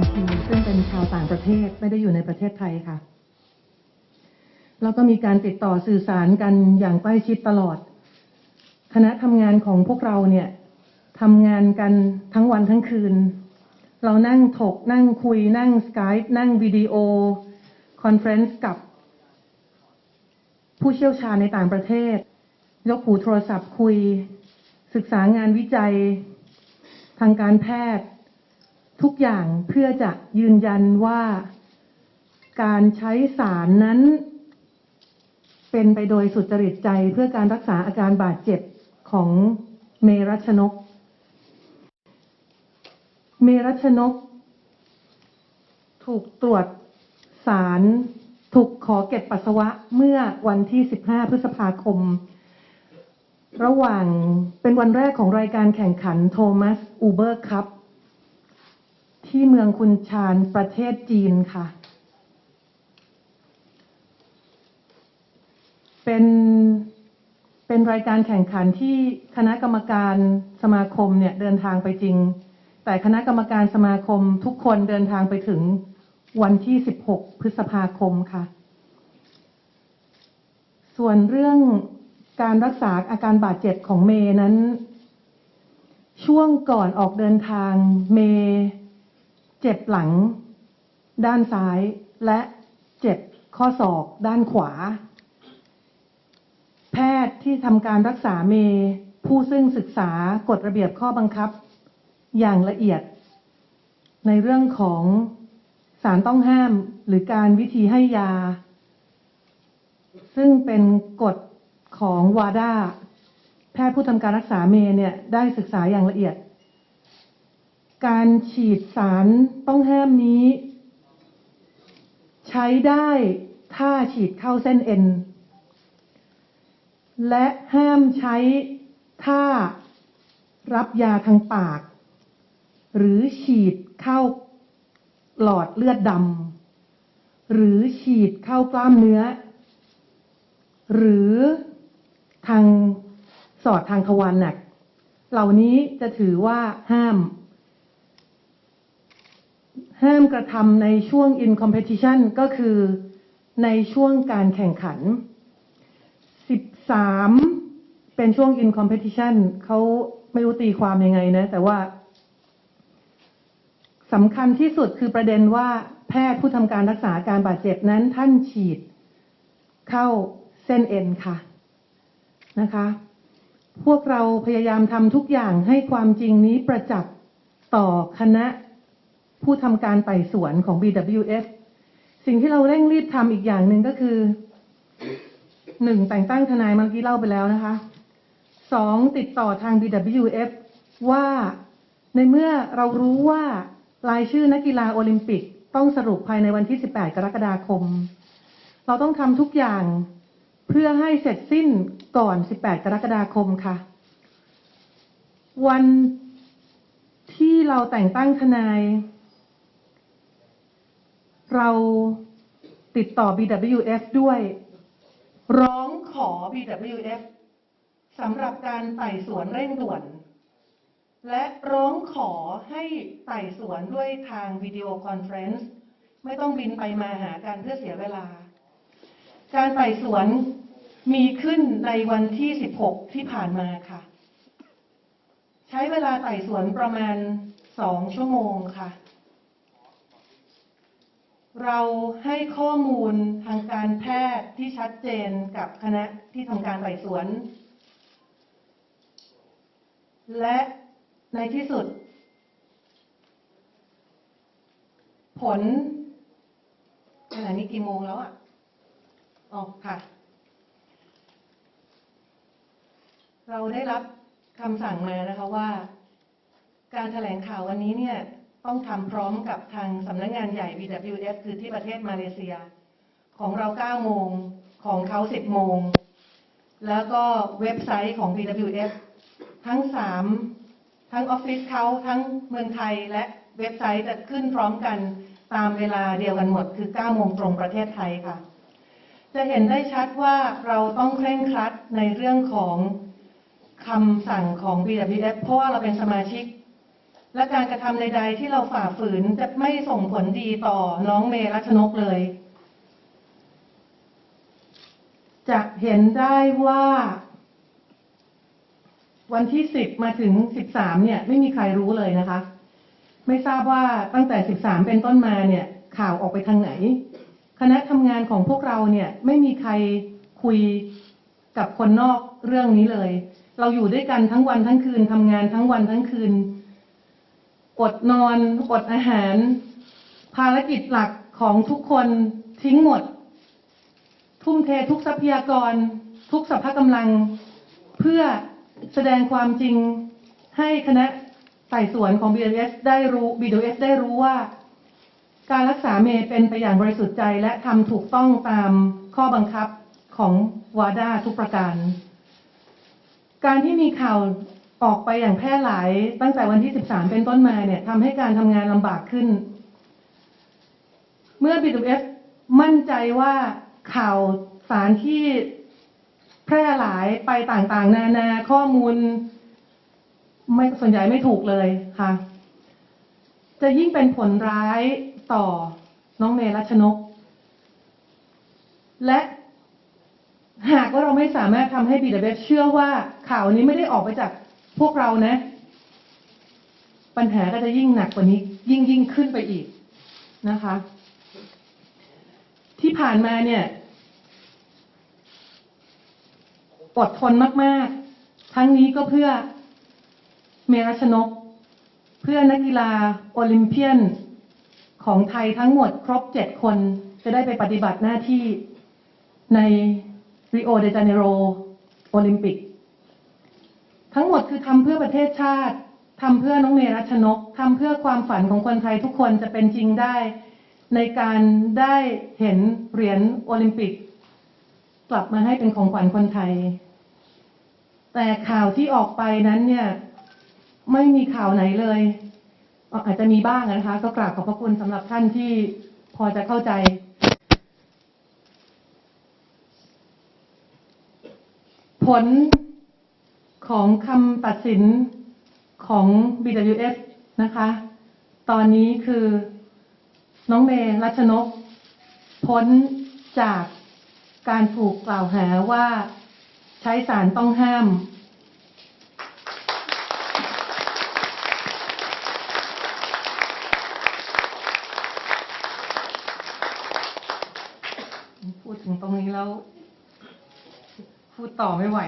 NT ซึ่งเป็นชาวต่างประเทศไม่ได้อยู่ในประเทศไทยค่ะ แล้วก็มีการติดต่อสื่อสารกันอย่างใกล้ชิดตลอด คณะทำงานของพวกเราเนี่ยทำงานกันทั้งวันทั้งคืน เรานั่งถก นั่งคุย นั่งสกายนั่งวิดีโอคอนเฟรนซ์กับ ผู้เชี่ยวชาญในต่างประเทศ ยกหูโทรศัพท์คุย ศึกษางานวิจัย ทางการแพทย์ ทุกอย่างเพื่อจะยืนยันว่าการใช้สารนั้น เป็นไปโดยสุจริตใจเพื่อการรักษาอาการบาดเจ็บของเมรัชนก เมรัชนก ถูกตรวจสารถูกขอเก็บปัสสาวะเมื่อวันที่ 15 พฤษภาคม ระหว่างเป็นวันแรกของรายการแข่งขันโทมัสอูเบอร์คัพ ที่เมืองคุนชานประเทศจีนค่ะ เป็นเป็นรายการแข่งขันที่คณะกรรมการสมาคมเนี่ยเดินทางไปจริง แต่คณะกรรมการสมาคมทุกคนเดินทางไปถึงวันที่ 16 พฤษภาคมค่ะ ส่วนเรื่องการรักษาอาการบาดเจ็บของเมย์นั้น ช่วงก่อนออกเดินทางเมย์ เจ็บหลังด้านซ้าย และเจ็บข้อศอกด้านขวา แพทย์ที่ทำการรักษาเมย์ผู้ซึ่งศึกษากฎระเบียบข้อบังคับ อย่างละเอียด ในเรื่องของสารต้องห้ามหรือการวิธีให้ยา ซึ่งเป็นกฎของวาดาแพทย์ผู้ทำการรักษาเมย์เนี่ยได้ศึกษาอย่างละเอียด การฉีดสารต้องห้ามนี้ ใช้ได้ถ้าฉีดเข้าเส้นเอ็นและห้ามใช้ถ้ารับยาทางปาก หรือฉีดเข้าหลอดเลือดดำหรือฉีดเข้ากล้ามเนื้อ หรือทางสอดทางทวารหนัก เหล่านี้จะถือว่าห้าม ห้ามกระทำในช่วง in competition ก็คือในช่วงการแข่งขัน 13 เป็นช่วง in competition เขาไม่รู้ตีความยังไงนะ แต่ว่าสำคัญที่สุดคือประเด็นว่าแพทย์ผู้ทำการรักษาการบาดเจ็บนั้นท่านฉีดเข้าเส้นเอ็นค่ะนะคะ พวกเราพยายามทำทุกอย่างให้ความจริงนี้ประจักษ์ต่อคณะ ผู้ทำการไต่สวนของ BWF สิ่งที่เราเร่งรีบทำอีกอย่างหนึ่งก็คือหนึ่งแต่งตั้งทนายเมื่อกี้เล่าไปแล้วนะคะสองติดต่อทาง BWF ว่าในเมื่อเรารู้ว่ารายชื่อนักกีฬาโอลิมปิก ต้องสรุปภายในวันที่ 18 กรกฎาคม เราต้องทำทุกอย่างเพื่อให้เสร็จสิ้นก่อน 18 กรกฎาคมค่ะ วันที่เราแต่งตั้งทนาย เราติดต่อ BWF ด้วย ร้องขอ BWF สำหรับการไต่สวนเร่งด่วน และร้องขอให้ไต่สวนด้วยทางวิดีโอคอนเฟรนซ์ไม่ต้องบินไปมาหากันเพื่อเสียเวลา การไต่สวนมีขึ้นในวันที่ 16 ที่ผ่านมาค่ะ ใช้เวลาไต่สวนประมาณ 2 ชั่วโมงค่ะ เราให้ข้อมูลทางการแพทย์ที่ชัดเจนกับคณะที่ทำการไต่สวน และในที่สุด ผลขณะนี้กี่โมงแล้วอะอ๋อค่ะ เราได้รับคำสั่งมานะคะว่า การแถลงข่าววันนี้เนี่ย ต้องทำพร้อมกับทางสำนักงานใหญ่ BWF คือที่ประเทศมาเลเซีย ของเรา 9 โมงของเขา 10 โมง แล้วก็เว็บไซต์ของ BWF ทั้ง 3 ทั้งออฟฟิศเขาทั้งเมืองไทยและเว็บไซต์จะขึ้นพร้อมกันตามเวลาเดียวกันหมด คือ 9 โมงตรงประเทศไทยค่ะ จะเห็นได้ชัดว่าเราต้องเคร่งครัดในเรื่องของคำสั่งของ BWF เพราะว่าเราเป็นสมาชิก และการกระทำใด ๆ ที่เราฝ่าฝืนจะไม่ส่งผลดีต่อน้องเมรัชนกเลย จะเห็นได้ว่า วันที่สิบมาถึงสิบสามเนี่ย ไม่มีใครรู้เลยนะคะ ไม่ทราบว่าตั้งแต่สิบสามเป็นต้นมาเนี่ย ข่าวออกไปทางไหน คณะทำงานของพวกเราเนี่ย ไม่มีใครคุยกับคนนอกเรื่องนี้เลย เราอยู่ด้วยกันทั้งวันทั้งคืนทำงานทั้งวันทั้งคืน อดนอนอดอาหาร ภารกิจหลักของทุกคนทิ้งหมด ทุ่มเททุกทรัพยากร ทุกสรรพกำลัง เพื่อแสดงความจริงให้คณะไต่สวนของ BWS ได้รู้ BWS ได้รู้ว่า การรักษาเมย์เป็นไปอย่างบริสุทธิ์ใจ และทำถูกต้องตามข้อบังคับของวาดาทุกประการ การที่มีข่าว ออกไปอย่างแพร่หลายตั้งแต่วันที่ 13 เป็นต้นมาเนี่ยทำให้การทำงานลำบากขึ้น เมื่อ BWS มั่นใจว่าข่าวสารที่แพร่หลายไปต่างๆ นานาข้อมูล ไม่ส่วนใหญ่ไม่ถูกเลยค่ะ จะยิ่งเป็นผลร้ายต่อน้องเมรัชนก และหากว่าเราไม่สามารถทำให้ BWS เชื่อว่าข่าวนี้ไม่ได้ออกไปจาก พวกเรานะ ปัญหาก็จะยิ่งหนักกว่านี้ ยิ่งยิ่งขึ้นไปอีกนะคะ ที่ผ่านมาเนี่ยอดทนมาก ๆ ทั้งนี้ก็เพื่อเมรัชนก เพื่อนักกีฬาโอลิมเปียนของไทยทั้งหมดครบเจ็ดคนจะได้ไปปฏิบัติหน้าที่ในริโอเดจาเนโรโอลิมปิก ทั้งหมดคือทำเพื่อประเทศชาติทำเพื่อน้องเมรัชนกทำเพื่อความฝันของคนไทยทุกคนจะเป็นจริงได้ ในการได้เห็นเหรียญโอลิมปิก กลับมาให้เป็นของขวัญคนไทย แต่ข่าวที่ออกไปนั้นเนี่ย ไม่มีข่าวไหนเลยอะอาจจะมีบ้างนะคะ ก็กราบขอบพระคุณสำหรับท่านที่พอจะเข้าใจผล ของคำตัดสินของ BWF นะคะ ตอนนี้คือน้องเมย์รัชนก พ้นจากการถูกกล่าวหาว่าใช้สารต้องห้าม พูดถึงตรงนี้แล้ว พูดต่อไม่ไหว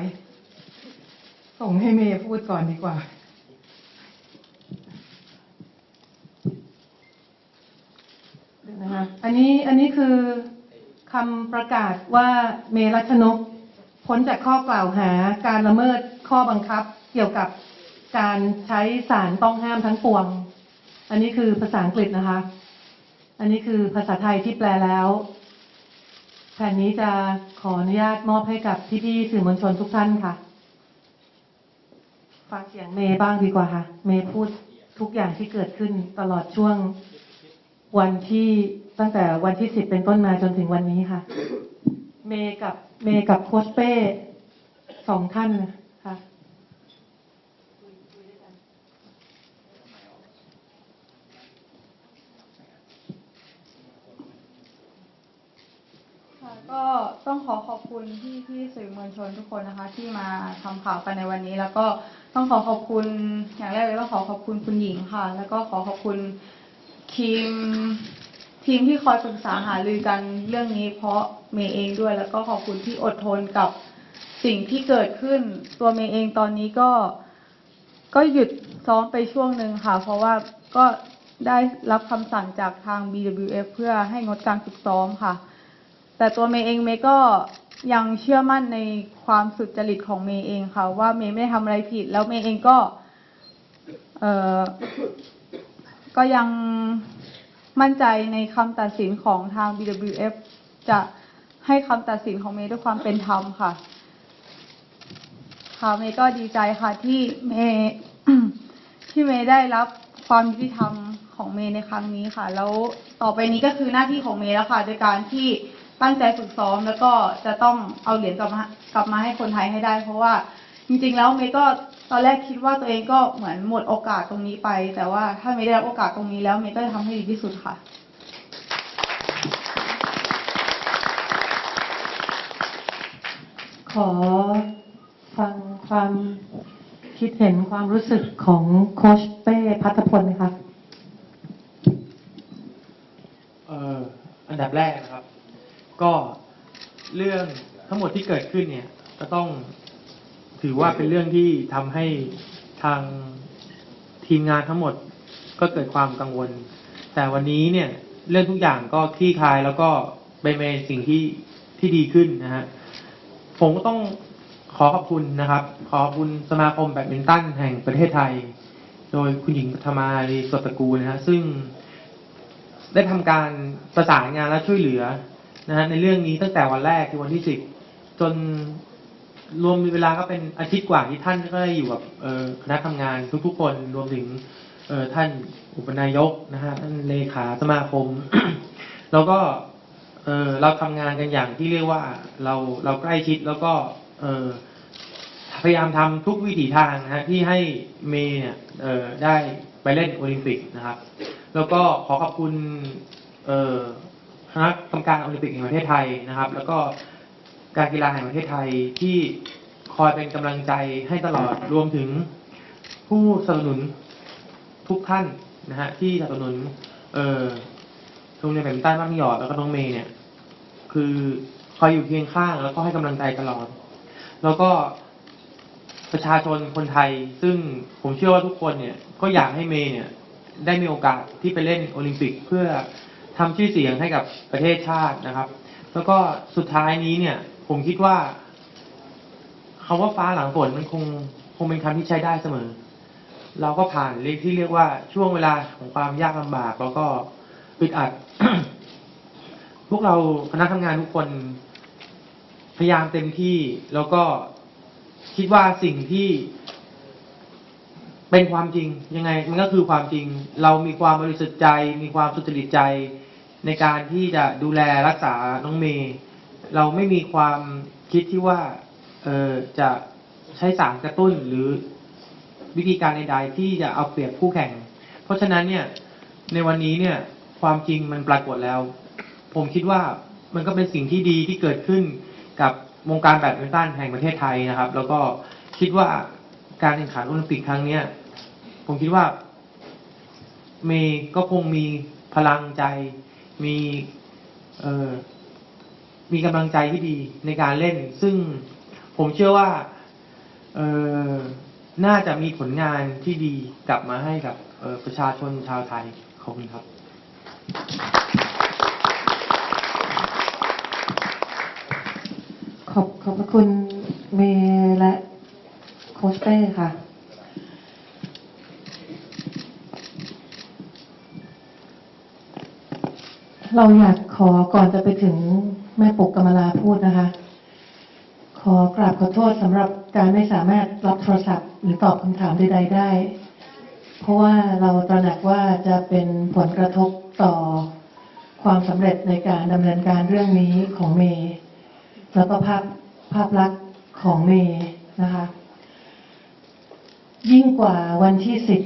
ส่งให้เมย์พูดก่อนดีกว่าเดี๋ยวนะคะอันนี้อันนี้คือคำประกาศว่าเมรัชนกพ้นจากข้อกล่าวหาการละเมิดข้อบังคับเกี่ยวกับการใช้สารต้องห้ามทั้งปวง อันนี้คือภาษาอังกฤษนะคะ อันนี้คือภาษาไทยที่แปลแล้วแผ่นนี้จะขออนุญาตมอบให้กับพี่ๆสื่อมวลชนทุกท่านค่ะ ฟังเสียงเมย์บ้างดีกว่าค่ะ เมย์พูดทุกอย่างที่เกิดขึ้นตลอดช่วงวันที่ตั้งแต่วันที่สิบเป็นต้นมาจนถึงวันนี้ค่ะ เมย์กับเมย์กับโค้ชเป้สองท่านค่ะ ค่ะ ก็ต้องขอขอบคุณพี่พี่ๆสื่อมวลชนทุกคนนะคะ ที่มาทำข่าวกันในวันนี้ แล้วก็ต้องขอขอบคุณอย่างแรกเลยต้องขอขอบคุณคุณหญิงค่ะ แล้วก็ขอขอบคุณทีมทีมที่คอยปรึกษาหารือกันเรื่องนี้ เพราะเมย์เองด้วย แล้วก็ขอบคุณที่อดทนกับสิ่งที่เกิดขึ้น ตัวเมย์เองตอนนี้ก็ ก็หยุดซ้อมไปช่วงหนึ่งค่ะ เพราะว่าก็ได้รับคำสั่งจากทาง BWF เพื่อให้งดการฝึกซ้อมค่ะ แต่ตัวเมย์เองเมย์ก็ยังเชื่อมั่นในความสุจริตของเมย์เองค่ะ ว่าเมย์ไม่ทำอะไรผิด แล้วเมย์เองก็ เออก็ยังมั่นใจในคำตัดสินของทาง BWF จะให้คำตัดสินของเมย์ด้วยความเป็นธรรมค่ะ ค่ะเมย์ก็ดีใจค่ะที่เมย์ที่เมย์ได้รับความยุติธรรมของเมย์ในครั้งนี้ค่ะ แล้วต่อไปนี้ก็คือหน้าที่ของเมย์แล้วค่ะโดยการที่ ตั้งใจฝึกซ้อมแล้วก็จะต้องเอาเหรียญกลับมากลับมาให้คนไทยให้ได้ เพราะว่าจริงๆแล้วเมย์ก็ตอนแรกคิดว่าตัวเองก็เหมือนหมดโอกาสตรงนี้ไป แต่ว่าถ้าเมย์ได้รับโอกาสตรงนี้แล้วเมย์ก็จะทำให้ดีที่สุดค่ะ ขอฟังความคิดเห็นความรู้สึกของโค้ชเป้พัฒพลนะคะเอ่ออันดับแรกนะครับ ก็เรื่องทั้งหมดที่เกิดขึ้นเนี่ย ก็ต้องถือว่าเป็นเรื่องที่ทำให้ทางทีมงานทั้งหมดก็เกิดความกังวล แต่วันนี้เนี่ยเรื่องทุกอย่างก็คลี่คลายแล้วก็ไปในสิ่งที่ที่ดีขึ้นนะฮะผมก็ต้องขอขอบคุณนะครับ ขอขอบคุณสมาคมแบดมินตันแห่งประเทศไทย โดยคุณหญิงปฐมาลีสตระกูลนะฮะซึ่งได้ทำการประสานงานและช่วยเหลือ นะฮะในเรื่องนี้ตั้งแต่วันแรกคือวันที่สิบจนรวมเวลาก็เป็นอาทิตย์กว่าที่ท่านก็ได้อยู่กับคณะทำงานทุกๆคนรวมถึงเอท่านอุปนายกนะฮะท่านเลขาสมาคม แล้วก็เอเราทำงานกันอย่างที่เรียกว่าเราเราใกล้ชิดแล้วก็เอพยายามทำทุกวิถีทางนะฮะที่ให้เมย์เนี่ยได้ไปเล่นโอลิมปิกนะครับ แล้วก็ขอขอบคุณเอ คณะกรรมการโอลิมปิกแห่งประเทศไทยนะครับ แล้วก็การกีฬาแห่งประเทศไทยที่คอยเป็นกำลังใจให้ตลอดรวมถึงผู้สนับสนุนทุกท่านนะฮะที่สนับสนุนเอ่อโรงเรียนแบดมินตันบ้านหยอดแล้วก็น้องเมย์เนี่ย คือคอยอยู่เคียงข้างแล้วก็ให้กำลังใจตลอด แล้วก็ประชาชนคนไทย ซึ่งผมเชื่อว่าทุกคนเนี่ย ก็อยากให้เมย์เนี่ย ได้มีโอกาสที่ไปเล่นโอลิมปิกเพื่อ ทำชื่อเสียงให้กับประเทศชาตินะครับ แล้วก็สุดท้ายนี้เนี่ย ผมคิดว่าคำว่าฟ้าหลังฝนมันคงคงเป็นคำที่ใช้ได้เสมอ เราก็ผ่านเรียกที่เรียกว่าช่วงเวลาของความยากลำบาก แล้วก็อึดอัด พวกเราคณะทำงานทุกคน พยายามเต็มที่แล้วก็คิดว่าสิ่งที่เป็นความจริงยังไงมันก็คือความจริง เรามีความบริสุทธิ์ใจ มีความสุจริตใจ ในการที่จะดูแลรักษาน้องเมย์เราไม่มีความคิดที่ว่าเออจะใช้สารกระตุ้นหรือวิธีการใดๆที่จะเอาเปรียบคู่แข่ง เพราะฉะนั้นเนี่ยในวันนี้เนี่ยความจริงมันปรากฏแล้ว ผมคิดว่ามันก็เป็นสิ่งที่ดีที่เกิดขึ้นกับวงการแบดมินตันแห่งประเทศไทยนะครับ แล้วก็คิดว่าการแข่งขันโอลิมปิกครั้งเนี้ยผมคิดว่าเมย์ก็คงมีพลังใจ มีเออมีกำลังใจที่ดีในการเล่น ซึ่งผมเชื่อว่าเออน่าจะมีผลงานที่ดีกลับมาให้กับออประชาชนชาวไทยขอบคุณครับ ขอบขอบพระคุณเมย์และโค้ชเป้ค่ะ เราอยากขอก่อนจะไปถึงแม่ปุกกมลาพูดนะคะ ขอกราบขอโทษสำหรับการไม่สามารถรับโทรศัพท์ หรือตอบคำถามใดๆได้ เพราะว่าเราตระหนักว่าจะเป็นผลกระทบต่อความสำเร็จในการดำเนินการเรื่องนี้ของเมย์แล้วก็ภาพภาพลักษณ์ของเมย์นะคะ ยิ่งกว่าวันที่สิบ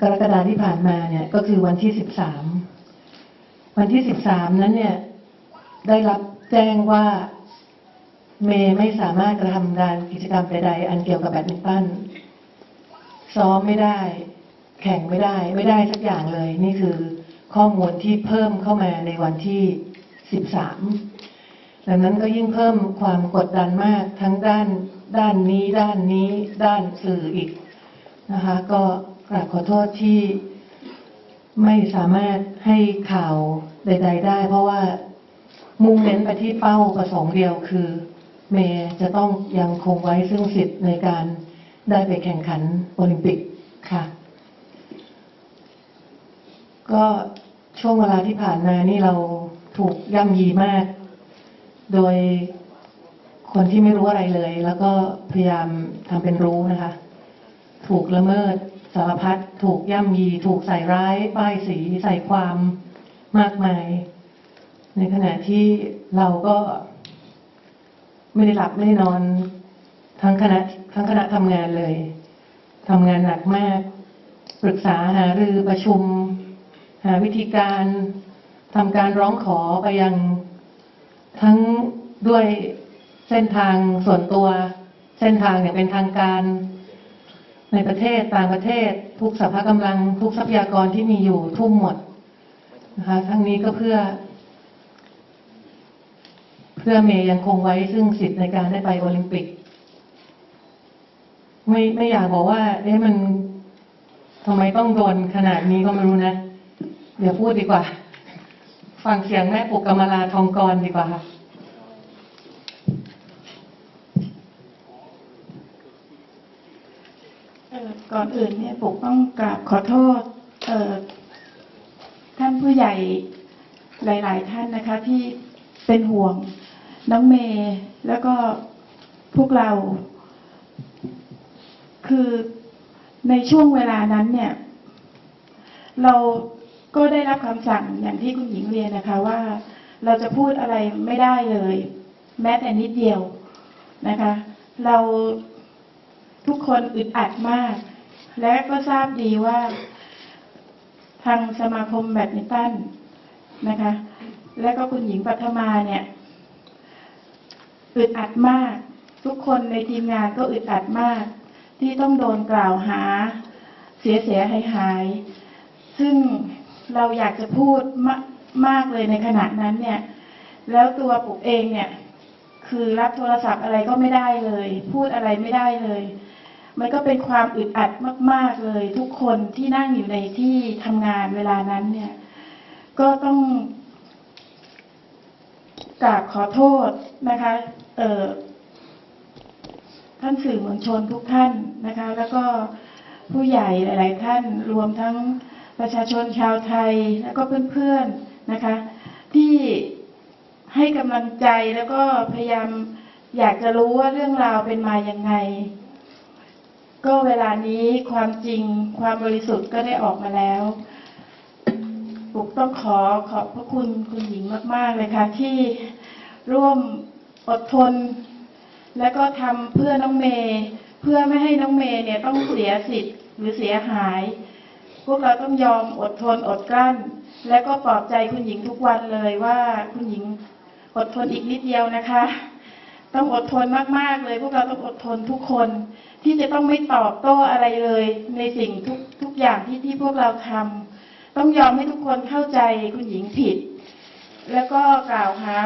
กรกฎาที่ผ่านมาเนี่ย ก็คือวันที่สิบสาม วันที่สิบสามนั้นเนี่ย ได้รับแจ้งว่าเมย์ไม่สามารถกระทำการกิจกรรมใดๆ อันเกี่ยวกับแบดมินตันซ้อมไม่ได้ แข่งไม่ได้ ไม่ได้สักอย่างเลย นี่คือข้อมูลที่เพิ่มเข้ามาในวันที่สิบสามดังนั้นก็ยิ่งเพิ่มความกดดันมากทั้งด้านด้านนี้ ด้านนี้ ด้านสื่ออีกนะคะ ก็กราบขอโทษที่ ไม่สามารถให้ข่าวใด ๆ ได้ เพราะว่ามุ่งเน้นไปที่เป้าประสงค์เดียวคือ เมย์จะต้องยังคงไว้ซึ่งสิทธิ์ในการได้ไปแข่งขันโอลิมปิกค่ะ ก็ช่วงเวลาที่ผ่านมานี่เราถูกย่ำยีมาก โดยคนที่ไม่รู้อะไรเลย แล้วก็พยายามทำเป็นรู้นะคะ ถูกละเมิด สารพัดถูกย่ำยี ถูกใส่ร้ายป้ายสีใส่ความมากมาย ในขณะที่เราก็ไม่ได้หลับไม่ได้นอนทั้งคณะทั้งคณะทำงานเลยทำงานหนักมาก ปรึกษาหารือประชุม หาวิธีการทำการร้องขอไปยังทั้งด้วยเส้นทางส่วนตัว เส้นทางอย่างเป็นทางการ ในประเทศต่างประเทศ ทุกสภากำลัง ทุกทรัพยากรที่มีอยู่ทุ่มหมดนะคะทั้งนี้ก็เพื่อ เพื่อเมย์ยังคงไว้ซึ่งสิทธิ์ในการได้ไปโอลิมปิก ไม่ไม่อยากบอกว่าเอ๊ะมันทำไมต้องโดนขนาดนี้ก็ไม่รู้นะ เดี๋ยวพูดดีกว่า ฟังเสียงแม่ปุกกมลาทองกรดีกว่าค่ะ เอ่อ ก่อนอื่นเนี่ยปุกต้องกราบขอโทษเท่านผู้ใหญ่หลาย ๆ ท่านนะคะที่เป็นห่วงน้องเมย์แล้วก็พวกเรา คือในช่วงเวลานั้นเนี่ย เราก็ได้รับคำสั่งอย่างที่คุณหญิงเรียนนะคะว่าเราจะพูดอะไรไม่ได้เลย แม้แต่นิดเดียวนะคะ เรา ทุกคนอึดอัดมาก และก็ทราบดีว่า ทางสมาคมแบดมินตันนะคะ และก็คุณหญิงปัทมาเนี่ยอึดอัดมาก ทุกคนในทีมงานก็อึดอัดมาก ที่ต้องโดนกล่าวหา เสียเสียหายหาย ซึ่งเราอยากจะพูดมากมากเลยในขณะนั้นเนี่ย แล้วตัวปุกเองเนี่ย คือรับโทรศัพท์อะไรก็ไม่ได้เลย พูดอะไรไม่ได้เลย มันก็เป็นความอึดอัดมาก ๆเลย ทุกคนที่นั่งอยู่ในที่ทำงานเวลานั้นเนี่ย ก็ต้องกราบขอโทษนะคะ เอ่อท่านสื่อมวลชนทุกท่านนะคะ แล้วก็ผู้ใหญ่หลาย ๆ ท่านรวมทั้งประชาชนชาวไทยแล้วก็เพื่อน ๆ นะคะ ที่ให้กำลังใจแล้วก็พยายามอยากจะรู้ว่าเรื่องราวเป็นมายังไง ก็เวลานี้ความจริงความบริสุทธิ์ก็ได้ออกมาแล้วปุกต้องขอขอบพระคุณคุณหญิงมาก ๆ เลยค่ะ ที่ร่วมอดทน แล้วก็ทำเพื่อน้องเมย์เพื่อไม่ให้น้องเมย์เนี่ยต้องเสียสิทธิ์หรือเสียหาย พวกเราต้องยอมอดทนอดกลั้น และก็ปลอบใจคุณหญิงทุกวันเลยว่าคุณหญิงอดทนอีกนิดเดียวนะคะ ต้องอดทนมาก ๆ เลย พวกเราต้องอดทนทุกคน ที่จะต้องไม่ตอบโต้อะไรเลย ในสิ่งทุกทุกอย่างที่ที่พวกเราทำต้องยอมให้ทุกคนเข้าใจคุณหญิงผิด แล้วก็กล่าวหา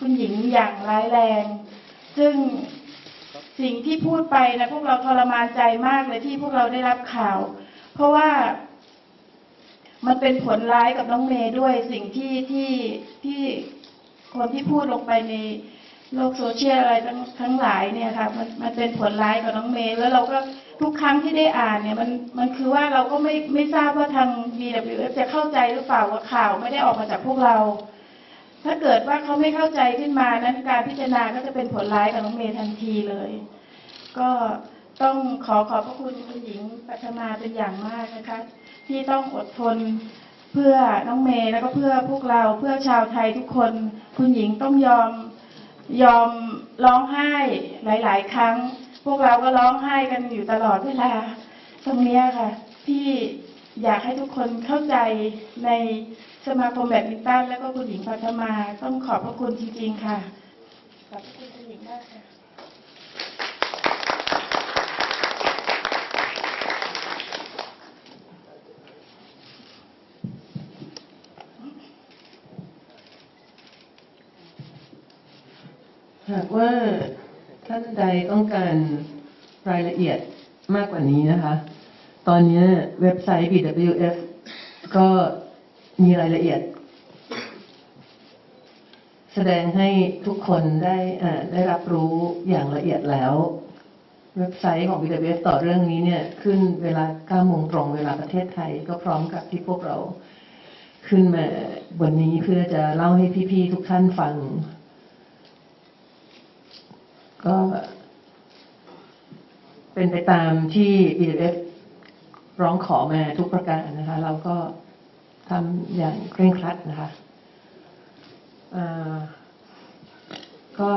คุณหญิงอย่างร้ายแรง ซึ่งสิ่งที่พูดไปนะพวกเราทรมานใจมากเลยที่พวกเราได้รับข่าว เพราะว่ามันเป็นผลร้ายกับน้องเมย์ด้วยสิ่งที่ที่ที่คนที่พูดลงไปใน โลกโซเชียลอะไรทั้งทั้งหลายเนี่ยค่ะมันมันเป็นผลร้ายกับน้องเมย์แล้วเราก็ทุกครั้งที่ได้อ่านเนี่ยมันมันคือว่าเราก็ไม่ไม่ทราบว่าทาง BWF จะเข้าใจหรือเปล่าว่าข่าวไม่ได้ออกมาจากพวกเรา ถ้าเกิดว่าเขาไม่เข้าใจขึ้นมานั้นการพิจารณาก็จะเป็นผลร้ายกับน้องเมย์ทันทีเลย ก็ต้องขอขอบพระคุณคุณหญิงปัทมาเป็นอย่างมากนะคะ ที่ต้องอดทนเพื่อน้องเมย์แล้วก็เพื่อพวกเราเพื่อชาวไทยทุกคน คุณหญิงต้องยอม ยอมร้องไห้หลาย ๆ ครั้ง พวกเราก็ร้องไห้กันอยู่ตลอดเวลา ตรงเนี้ยค่ะ ที่อยากให้ทุกคนเข้าใจในสมาคมแบดมินตันแล้วก็คุณหญิงพัฒมา ต้องขอบพระคุณจริง ๆ ค่ะขอบคุณคุณหญิงมากค่ะากว่าท่านใดต้องการรายละเอียดมากกว่านี้นะคะ ตอนนี้เว็บไซต์ BWF ก็มีรายละเอียด แสดงให้ทุกคนได้ได้รับรู้อย่างละเอียดแล้ว เว็บไซต์ของ BWF ต่อเรื่องนี้เนี่ย ขึ้นเวลา9โมงตรงเวลาประเทศไทย ก็พร้อมกับที่พวกเราขึ้นมาวันนี้เพื่อจะเล่าให้พี่ๆทุกท่านฟัง ก็เป็นไปตามที่ BFF ร้องขอมาทุกประการนะคะ เราก็ทำอย่างเคร่งครัดนะคะก็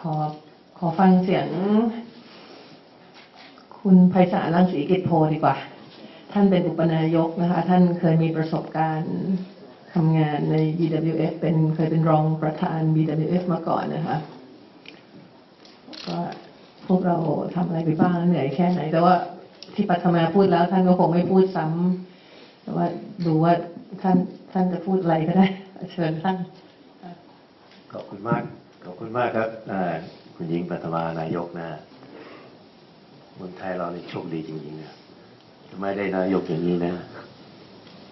ขอขอฟังเสียง คุณไพศาลรังสีกิจโพดีกว่า ท่านเป็นอุปนายกนะคะ ท่านเคยมีประสบการณ์ทำงานใน BWF เป็นเคยเป็นรองประธาน BWF มาก่อนนะคะว่าพวกเราทำอะไรไปบ้างเหนื่อยแค่ไหน แต่ว่าที่ปัทมาพูดแล้ว ท่านก็คงไม่พูดซ้ำแต่ว่าดูว่าท่านท่านจะพูดอะไรก็ได้ เชิญท่านขอบคุณมากขอบคุณมากครับอ่าคุณหญิงปัทมานายกนะเมืองไทยเรานี่โชคดีจริงๆนะทำ ไมได้นายกอย่างนี้นะ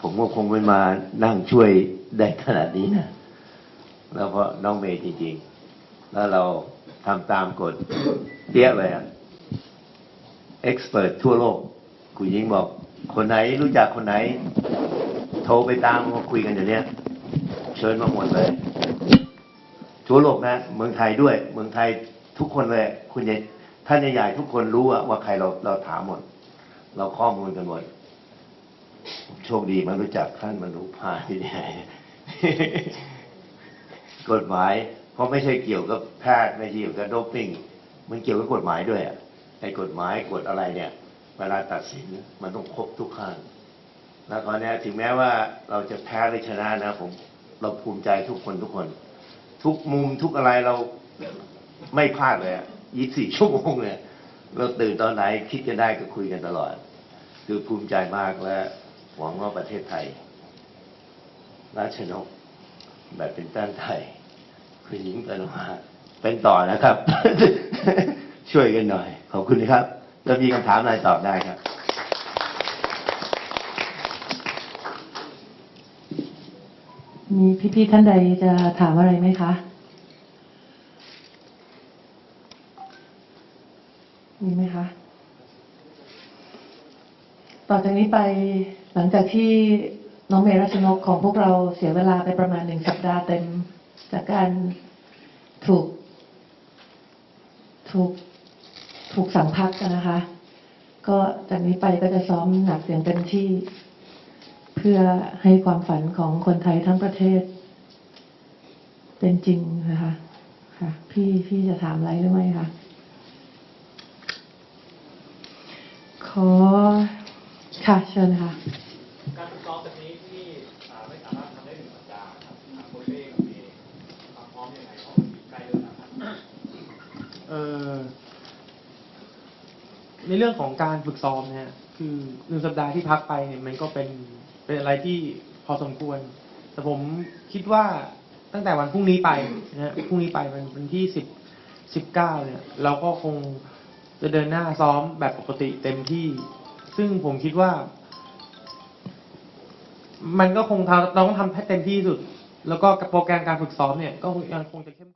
ผมก็คงไม่มานั่งช่วยได้ขนาดนี้นะ แล้วเพราะน้องเมย์จริงๆ แล้วเราทำตามกฎเตี้ยเลยอะเอ็กซ์เพรสทั่วโลก คุณหญิงบอก คนไหนรู้จักคนไหน โทรไปตามมาคุยกันเดี๋ยวนี้เชิญมาหมดเลย ทั่วโลกนะ เมืองไทยด้วย เมืองไทยทุกคนเลย คุณใหญ่ท่านใหญ่ๆทุกคนรู้ว่าใครเราเราถามหมด เราข้อมูลกันหมดโชคดีมันรู้จักท่านมันรู้พาที่ไหนกฎหมายเพราะไม่ใช่เกี่ยวกับแพทย์ไม่ใช่เกี่ยวกับโดปปิ้งมันเกี่ยวกับกฎหมายด้วยอะไอ้กฎหมายกฎอะไรเนี่ยเวลาตัดสินมันต้องครบทุกขั้นแล้วตอนเนี้ยถึงแม้ว่าเราจะแพ้หรือชนะนะผมเราภูมิใจทุกคนทุกคน ทุกมุมทุกอะไรเราไม่พลาดเลยยี่สี่ชั่วโมงเนี่ยเราตื่นตอนไหนคิดกันได้ก็คุยกันตลอด คือภูมิใจมากและหวังว่าประเทศไทย ราชนกแบบเป็นต้านไทย คุณหญิงปนมาเป็นต่อนะครับ ช่วยกันหน่อย ขอบคุณนะครับ แล้วมีคำถามอะไรตอบได้ครับมีพี่ๆท่านใดจะถามอะไรไหมคะ มีไหมคะ ต่อจากนี้ไปหลังจากที่น้องเมรัชนกของพวกเราเสียเวลาไปประมาณหนึ่งสัปดาห์เต็ม จากการถูก ถูกถูกสั่งพักกันนะคะ ก็จากนี้ไปก็จะซ้อมหนักอย่างเต็มที่ เพื่อให้ความฝันของคนไทยทั้งประเทศ เป็นจริงนะคะค่ะ พี่พี่จะถามอะไรหรือไม่คะขอ ค่ะเชิญค่ะ การฝึกซ้อมแบบนี้ที่อ่าไม่สามารถทำได้หนึ่งสัปดาห์ครับทาโค้ชเองมีความพร้อมยังไงเพราะมันใกล้เริ่มแล้วครับเออในเรื่องของการฝึกซ้อมเนี่ยคือหนึ่งสัปดาห์ที่พักไปเนี่ยมันก็เป็นเป็นอะไรที่พอสมควร แต่ผมคิดว่าตั้งแต่วันพรุ่งนี้ไปนะฮะพรุ่งนี้ไปมันเป็นที่สิบสิบเก้าเนี่ย เราก็คงจะเดินหน้าซ้อมแบบปกติเต็มที่ ซึ่งผมคิดว่า มันก็คงทำเราต้องทำให้เต็มที่ที่สุด แล้วก็โปรแกรมการฝึกซ้อมเนี่ย ก็ยังคงจะเข้ม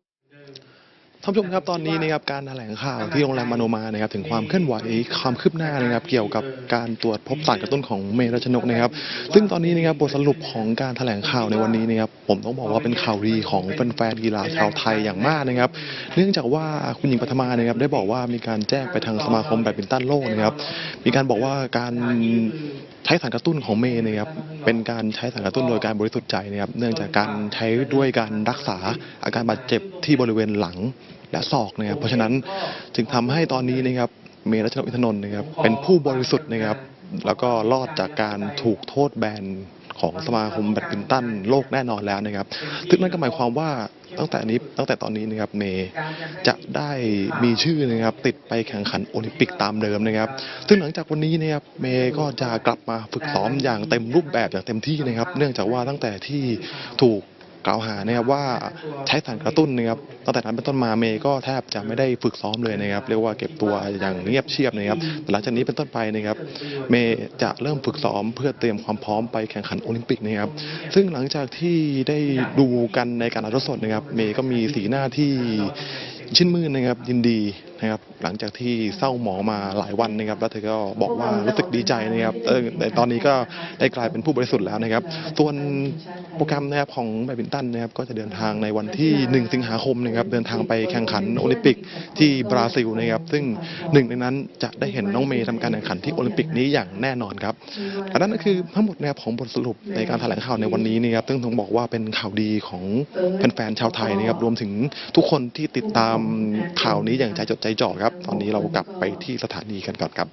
ท่านผู้ชมครับตอนนี้นะครับการแถลงข่าวที่โรงแรมมาโนมานะครับถึงความเคลื่อนไหวความคืบหน้านะครับ เกี่ยวกับการตรวจพบสารกระตุ้นของเมรัชนกนะครับ ซึ่งตอนนี้นะครับบทสรุปของการแถลงข่าวในวันนี้นะครับผมต้องบอกว่าเป็นข่าวดีของแฟนๆกีฬาชาวไทยอย่างมากนะครับ เนื่องจากว่าคุณหญิงปฐมานะครับได้บอกว่ามีการแจ้งไปทางสมาคมแบดมินตันโลกนะครับ มีการบอกว่าการใช้สารกระตุ้นของเมย์นะครับเป็นการใช้สารกระตุ้นโดยการบริสุทธิ์ใจนะครับเนื่องจากการใช้ด้วยการรักษาอาการบาดเจ็บที่บริเวณหลังและศอกนะครับเพราะฉะนั้นจึงทำให้ตอนนี้นะครับเมรัชนกอินทนนท์นะครับเป็นผู้บริสุทธิ์นะครับ แล้วก็รอดจากการถูกโทษแบนของสมาคมแบดมินตันโลกแน่นอนแล้วนะครับซึ่งนั่นก็หมายความว่า ตั้งแต่นี้ตั้งแต่ตอนนี้นะครับเมย์จะได้มีชื่อนะครับติดไปแข่งขันโอลิมปิกตามเดิมนะครับ ซึ่งหลังจากวันนี้นะครับเมย์ก็จะกลับมาฝึกซ้อมอย่างเต็มรูปแบบอย่างเต็มที่นะครับ เนื่องจากว่าตั้งแต่ที่ถูก กล่าวหานะครับว่าใช้สารกระตุ้นนะครับตั้งแต่นั้นเป็นต้นมาเมย์ก็แทบจะไม่ได้ฝึกซ้อมเลยนะครับเรียกว่าเก็บตัวอย่างเงียบเชียบนะครับแต่หลังจากนี้เป็นต้นไปนะครับเมย์จะเริ่มฝึกซ้อมเพื่อเตรียมความพร้อมไปแข่งขันโอลิมปิกนะครับซึ่งหลังจากที่ได้ดูกันในการถ่ายทอดสดนะครับเมย์ก็มีสีหน้าที่ชื่นมื่นนะครับยินดี นะครับหลังจากที่เศร้าหมองมาหลายวันนะครับแล้วเธอก็บอกว่ารู้สึกดีใจนะครับเออในตอนนี้ก็ได้กลายเป็นผู้บริสุทธิ์แล้วนะครับ ส่วนโปรแกรมนะครับของแบดมินตันนะครับก็จะเดินทางในวันที่ 1 สิงหาคมนะครับเดินทางไปแข่งขันโอลิมปิกที่บราซิลนะครับซึ่งหนึ่งในนั้นจะได้เห็นน้องเมย์ทำการแข่งขันที่โอลิมปิกนี้อย่างแน่นอนครับอันนั้นก็คือทั้งหมดนะครับของบทสรุปในการแถลงข่าวในวันนี้นะครับซึ่งต้องบอกว่าเป็นข่าวดีของแฟนๆชาวไทยนะครับรวมถึงทุกคนที่ติดตามข่าวนี้อย่างใจจดใจจอครับ ตอนนี้เรากลับไปที่สถานีกันก่อนครับ